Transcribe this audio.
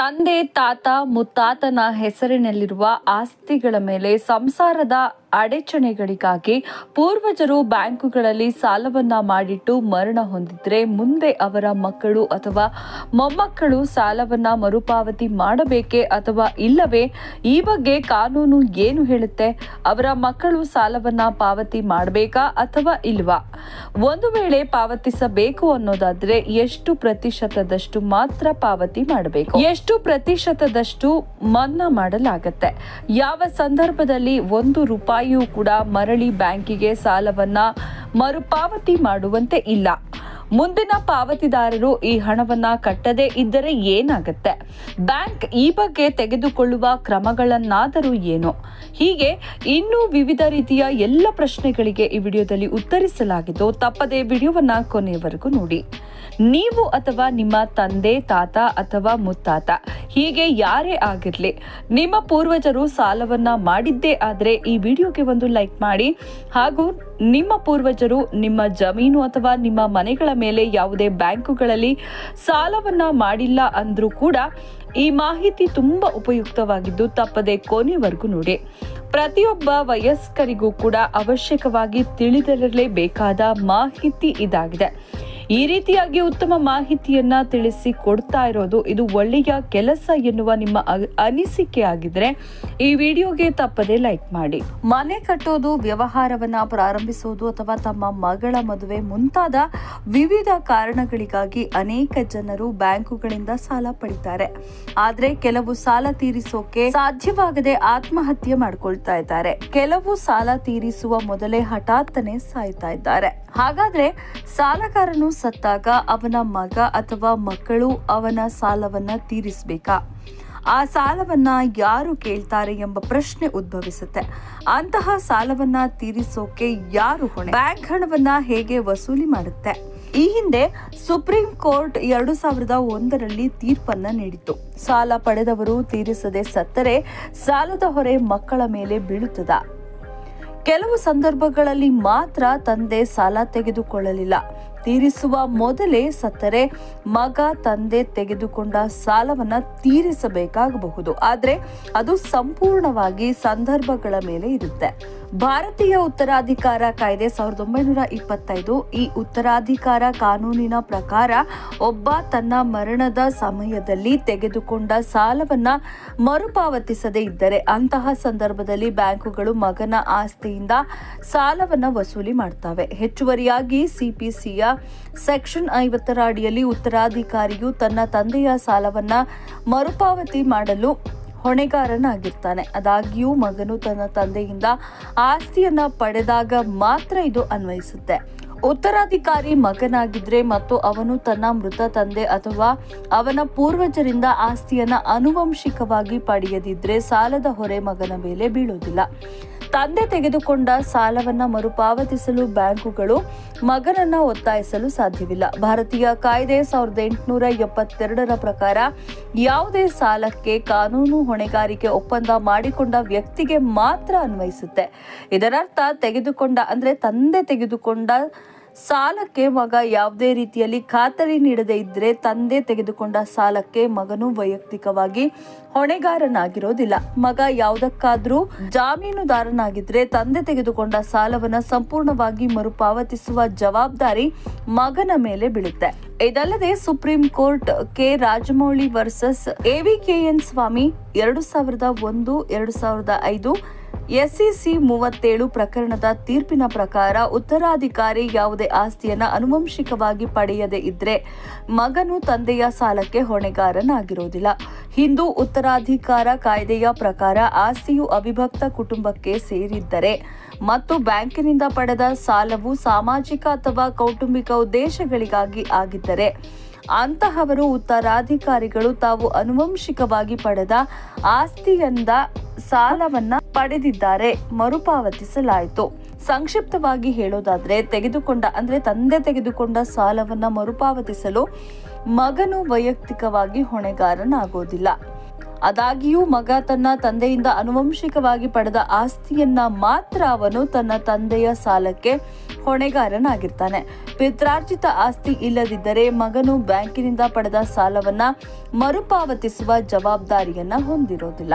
ತಂದೆ ತಾತ ಮುತ್ತಾತನ ಹೆಸರಿನಲ್ಲಿರುವ ಆಸ್ತಿಗಳ ಮೇಲೆ ಸಂಸಾರದ ಅಡೆಚಣೆಗಳಿಗಾಗಿ ಪೂರ್ವಜರು ಬ್ಯಾಂಕುಗಳಲ್ಲಿ ಸಾಲವನ್ನ ಮಾಡಿಟ್ಟು ಮರಣ ಹೊಂದಿದ್ರೆ ಮುಂದೆ ಅವರ ಮಕ್ಕಳು ಅಥವಾ ಮೊಮ್ಮಕ್ಕಳು ಸಾಲವನ್ನ ಮರುಪಾವತಿ ಮಾಡಬೇಕೇ ಅಥವಾ ಇಲ್ಲವೇ? ಈ ಬಗ್ಗೆ ಕಾನೂನು ಏನು ಹೇಳುತ್ತೆ? ಅವರ ಮಕ್ಕಳು ಸಾಲವನ್ನ ಪಾವತಿ ಮಾಡಬೇಕಾ ಅಥವಾ ಇಲ್ವಾ? ಒಂದು ವೇಳೆ ಪಾವತಿಸಬೇಕು ಅನ್ನೋದಾದ್ರೆ ಎಷ್ಟು ಪ್ರತಿಶತದಷ್ಟು ಮಾತ್ರ ಪಾವತಿ ಮಾಡಬೇಕು? ಎಷ್ಟು ಪ್ರತಿಶತದಷ್ಟು ಮನ್ನಾ ಮಾಡಲಾಗತ್ತೆ? ಯಾವ ಸಂದರ್ಭದಲ್ಲಿ ಒಂದು ರೂಪಾಯಿಯೂ ಕೂಡ ಮರಳಿ ಬ್ಯಾಂಕಿಗೆ ಸಾಲವನ್ನ ಮರುಪಾವತಿ ಮಾಡುವಂತೆ ಇಲ್ಲ. ಮುಂದಿನ ಪಾವತಿದಾರರು ಈ ಹಣವನ್ನ ಕಟ್ಟದೇ ಇದ್ದರೆ ಏನಾಗುತ್ತೆ? ಬ್ಯಾಂಕ್ ಈ ಬಗ್ಗೆ ತೆಗೆದುಕೊಳ್ಳುವ ಕ್ರಮಗಳನ್ನಾದರೂ ಏನು? ಹೀಗೆ ಇನ್ನೂ ವಿವಿಧ ರೀತಿಯ ಎಲ್ಲ ಪ್ರಶ್ನೆಗಳಿಗೆ ಈ ವಿಡಿಯೋದಲ್ಲಿ ಉತ್ತರಿಸಲಾಗಿದ್ದು ತಪ್ಪದೇ ವಿಡಿಯೋವನ್ನ ಕೊನೆಯವರೆಗೂ ನೋಡಿ. ನೀವು ಅಥವಾ ನಿಮ್ಮ ತಂದೆ, ತಾತ ಅಥವಾ ಮುತ್ತಾತ, ಹೀಗೆ ಯಾರೇ ಆಗಿರಲಿ, ನಿಮ್ಮ ಪೂರ್ವಜರು ಸಾಲವನ್ನ ಮಾಡಿದ್ದೇ ಆದರೆ ಈ ವಿಡಿಯೋಗೆ ಒಂದು ಲೈಕ್ ಮಾಡಿ. ಹಾಗೂ ನಿಮ್ಮ ಪೂರ್ವಜರು ನಿಮ್ಮ ಜಮೀನು ಅಥವಾ ನಿಮ್ಮ ಮನೆಗಳ ಮೇಲೆ ಯಾವುದೇ ಬ್ಯಾಂಕುಗಳಲ್ಲಿ ಸಾಲವನ್ನ ಮಾಡಿಲ್ಲ ಅಂದ್ರೂ ಕೂಡ ಈ ಮಾಹಿತಿ ತುಂಬಾ ಉಪಯುಕ್ತವಾಗಿದ್ದು ತಪ್ಪದೆ ಕೊನೆವರೆಗೂ ನೋಡಿ. ಪ್ರತಿಯೊಬ್ಬ ವಯಸ್ಕರಿಗೂ ಕೂಡ ಅವಶ್ಯಕವಾಗಿ ತಿಳಿದಿರಲೇಬೇಕಾದ ಮಾಹಿತಿ ಇದಾಗಿದೆ. ಈ ರೀತಿಯಾಗಿ ಉತ್ತಮ ಮಾಹಿತಿಯನ್ನ ತಿಳಿಸಿ ಕೊಡ್ತಾ ಇರೋದು ಇದು ಒಳ್ಳೆಯ ಕೆಲಸ ಎನ್ನುವ ನಿಮ್ಮ ಅನಿಸಿಕೆ ಆಗಿದ್ರೆ ಈ ವಿಡಿಯೋಗೆ ತಪ್ಪದೆ ಲೈಕ್ ಮಾಡಿ. ಮನೆ ಕಟ್ಟೋದು, ವ್ಯವಹಾರವನ್ನ ಪ್ರಾರಂಭಿಸೋದು ಅಥವಾ ತಮ್ಮ ಮಗಳ ಮದುವೆ ಮುಂತಾದ ವಿವಿಧ ಕಾರಣಗಳಿಗಾಗಿ ಅನೇಕ ಜನರು ಬ್ಯಾಂಕುಗಳಿಂದ ಸಾಲ ಪಡಿತಾರೆ. ಆದ್ರೆ ಕೆಲವು ಸಾಲ ತೀರಿಸೋಕೆ ಸಾಧ್ಯವಾಗದೆ ಆತ್ಮಹತ್ಯೆ ಮಾಡ್ಕೊಳ್ತಾ ಇದ್ದಾರೆ. ಕೆಲವು ಸಾಲ ತೀರಿಸುವ ಮೊದಲೇ ಹಠಾತ್ತನೆ ಸಾಯ್ತಾ ಇದ್ದಾರೆ. ಹಾಗಾದ್ರೆ ಸಾಲಗಾರನು ಸತ್ತಾಗ ಅವನ ಮಗ ಅಥವಾ ಮಕ್ಕಳು ಅವನ ಸಾಲವನ್ನ ತೀರಿಸಬೇಕಾ? ಆ ಸಾಲವನ್ನ ಯಾರು ಕೇಳ್ತಾರೆ ಎಂಬ ಪ್ರಶ್ನೆ ಉದ್ಭವಿಸುತ್ತೆ. ಅಂತಹ ಸಾಲವನ್ನ ತೀರಿಸೋಕೆ ಯಾರು ಹೊಣೆ? ಬ್ಯಾಂಕ್ ಹಣವನ್ನ ಹೇಗೆ ವಸೂಲಿ ಮಾಡುತ್ತೆ? ಈ ಹಿಂದೆ ಸುಪ್ರೀಂ ಕೋರ್ಟ್ ಎರಡು ಸಾವಿರದ ಒಂದರಲ್ಲಿ ತೀರ್ಪನ್ನ ನೀಡಿತ್ತು. ಸಾಲ ಪಡೆದವರು ತೀರಿಸದೆ ಸತ್ತರೆ ಸಾಲದ ಹೊರೆ ಮಕ್ಕಳ ಮೇಲೆ ಬೀಳುತ್ತದ? ಕೆಲವು ಸಂದರ್ಭಗಳಲ್ಲಿ ಮಾತ್ರ ತಂದೆ ಸಾಲ ತೆಗೆದುಕೊಳ್ಳಲಿಲ್ಲ. ತೀರಿಸುವ ಮೊದಲೇ ಸತ್ತರೆ ಮಗ ತಂದೆ ತೆಗೆದುಕೊಂಡ ಸಾಲವನ್ನ ತೀರಿಸಬೇಕಾಗಬಹುದು. ಆದರೆ ಅದು ಸಂಪೂರ್ಣವಾಗಿ ಸಂದರ್ಭಗಳ ಮೇಲೆ ಇರುತ್ತೆ. ಭಾರತೀಯ ಉತ್ತರಾಧಿಕಾರ ಕಾಯ್ದೆ ಸಾವಿರದ ಒಂಬೈನೂರ ಇಪ್ಪತ್ತೈದು ಈ ಉತ್ತರಾಧಿಕಾರ ಕಾನೂನಿನ ಪ್ರಕಾರ ಒಬ್ಬ ತನ್ನ ಮರಣದ ಸಮಯದಲ್ಲಿ ತೆಗೆದುಕೊಂಡ ಸಾಲವನ್ನ ಮರುಪಾವತಿಸದೇ ಇದ್ದರೆ ಅಂತಹ ಸಂದರ್ಭದಲ್ಲಿ ಬ್ಯಾಂಕುಗಳು ಮಗನ ಆಸ್ತಿಯಿಂದ ಸಾಲವನ್ನ ವಸೂಲಿ ಮಾಡ್ತವೆ. ಹೆಚ್ಚುವರಿಯಾಗಿ ಸಿಪಿಸಿಯ ಸೆಕ್ಷನ್ ಐವತ್ತರ ಅಡಿಯಲ್ಲಿ ಉತ್ತರಾಧಿಕಾರಿಯು ತನ್ನ ತಂದೆಯ ಸಾಲವನ್ನ ಮರುಪಾವತಿ ಮಾಡಲು ಹೊಣೆಗಾರನಾಗಿರ್ತಾನೆ. ಆದಾಗ್ಯೂ ಮಗನು ತನ್ನ ತಂದೆಯಿಂದ ಆಸ್ತಿಯನ್ನ ಪಡೆದಾಗ ಮಾತ್ರ ಇದು ಅನ್ವಯಿಸುತ್ತೆ. ಉತ್ತರಾಧಿಕಾರಿ ಮಗನಾಗಿದ್ರೆ ಮತ್ತು ಅವನು ತನ್ನ ಮೃತ ತಂದೆ ಅಥವಾ ಅವನ ಪೂರ್ವಜರಿಂದ ಆಸ್ತಿಯನ್ನ ಆನುವಂಶಿಕವಾಗಿ ಪಡೆಯದಿದ್ರೆ ಸಾಲದ ಹೊರೆ ಮಗನ ಮೇಲೆ ಬೀಳೋದಿಲ್ಲ. ತಂದೆ ತೆಗೆದುಕೊಂಡ ಸಾಲವನ್ನ ಮರುಪಾವತಿಸಲು ಬ್ಯಾಂಕುಗಳು ಮಗನನ್ನ ಒತ್ತಾಯಿಸಲು ಸಾಧ್ಯವಿಲ್ಲ. ಭಾರತೀಯ ಕಾಯ್ದೆ ಸಾವಿರದ ಎಂಟುನೂರ ಎಪ್ಪತ್ತೆರಡರ ಪ್ರಕಾರ ಯಾವುದೇ ಸಾಲಕ್ಕೆ ಕಾನೂನು ಹೊಣೆಗಾರಿಕೆ ಒಪ್ಪಂದ ಮಾಡಿಕೊಂಡ ವ್ಯಕ್ತಿಗೆ ಮಾತ್ರ ಅನ್ವಯಿಸುತ್ತೆ. ಇದರರ್ಥ ತೆಗೆದುಕೊಂಡ ಅಂದ್ರೆ ತಂದೆ ತೆಗೆದುಕೊಂಡ ಸಾಲಕ್ಕೆ ಮಗ ಯಾವುದೇ ರೀತಿಯಲ್ಲಿ ಖಾತರಿ ನೀಡದೇ ಇದ್ರೆ ತಂದೆ ತೆಗೆದುಕೊಂಡ ಸಾಲಕ್ಕೆ ಮಗನು ವೈಯಕ್ತಿಕವಾಗಿ ಹೊಣೆಗಾರನಾಗಿರೋದಿಲ್ಲ. ಮಗ ಯಾವುದಕ್ಕಾದ್ರೂ ಜಾಮೀನುದಾರನಾಗಿದ್ರೆ ತಂದೆ ತೆಗೆದುಕೊಂಡ ಸಾಲವನ್ನು ಸಂಪೂರ್ಣವಾಗಿ ಮರುಪಾವತಿಸುವ ಜವಾಬ್ದಾರಿ ಮಗನ ಮೇಲೆ ಬೀಳುತ್ತೆ. ಇದಲ್ಲದೆ supreme court K Rajamouli versus AVKN Swamy ಎರಡು ಸಾವಿರದ ಒಂದು, ಎರಡು ಸಾವಿರದ ಐದು ಎಸ್ಸಿಸಿ ಮೂವತ್ತೇಳು ಪ್ರಕರಣದ ತೀರ್ಪಿನ ಪ್ರಕಾರ ಉತ್ತರಾಧಿಕಾರಿ ಯಾವುದೇ ಆಸ್ತಿಯನ್ನು ಅನುವಂಶಿಕವಾಗಿ ಪಡೆಯದೇ ಇದ್ರೆ ಮಗನು ತಂದೆಯ ಸಾಲಕ್ಕೆ ಹೊಣೆಗಾರನಾಗಿರೋದಿಲ್ಲ. ಹಿಂದೂ ಉತ್ತರಾಧಿಕಾರ ಕಾಯ್ದೆಯ ಪ್ರಕಾರ ಆಸ್ತಿಯು ಅವಿಭಕ್ತ ಕುಟುಂಬಕ್ಕೆ ಸೇರಿದ್ದರೆ ಮತ್ತು ಬ್ಯಾಂಕಿನಿಂದ ಪಡೆದ ಸಾಲವು ಸಾಮಾಜಿಕ ಅಥವಾ ಕೌಟುಂಬಿಕ ಉದ್ದೇಶಗಳಿಗಾಗಿ ಆಗಿದ್ದರೆ ಅಂತಹವರು ಉತ್ತರಾಧಿಕಾರಿಗಳು ತಾವು ಅನುವಂಶಿಕವಾಗಿ ಪಡೆದ ಆಸ್ತಿಯಿಂದ ಸಾಲವನ್ನ ಪಡೆದಿದ್ದಾರೆ. ಮರುಪಾವತಿಸಲಾಯಿತು. ಸಂಕ್ಷಿಪ್ತವಾಗಿ ಹೇಳೋದಾದ್ರೆ, ತೆಗೆದುಕೊಂಡ, ಅಂದ್ರೆ ತಂದೆ ತೆಗೆದುಕೊಂಡ ಸಾಲವನ್ನ ಮರುಪಾವತಿಸಲು ಮಗನು ವೈಯಕ್ತಿಕವಾಗಿ ಹೊಣೆಗಾರನಾಗೋದಿಲ್ಲ. ಅದಾಗಿಯೂ ಮಗ ತನ್ನ ತಂದೆಯಿಂದ ಅನುವಂಶಿಕವಾಗಿ ಪಡೆದ ಆಸ್ತಿಯನ್ನ ಮಾತ್ರ ಅವನು ತನ್ನ ತಂದೆಯ ಸಾಲಕ್ಕೆ ಹೊಣೆಗಾರನಾಗಿರ್ತಾನೆ. ಪಿತ್ರಾರ್ಜಿತ ಆಸ್ತಿ ಇಲ್ಲದಿದ್ದರೆ ಮಗನು ಬ್ಯಾಂಕಿನಿಂದ ಪಡೆದ ಸಾಲವನ್ನ ಮರುಪಾವತಿಸುವ ಜವಾಬ್ದಾರಿಯನ್ನ ಹೊಂದಿರೋದಿಲ್ಲ.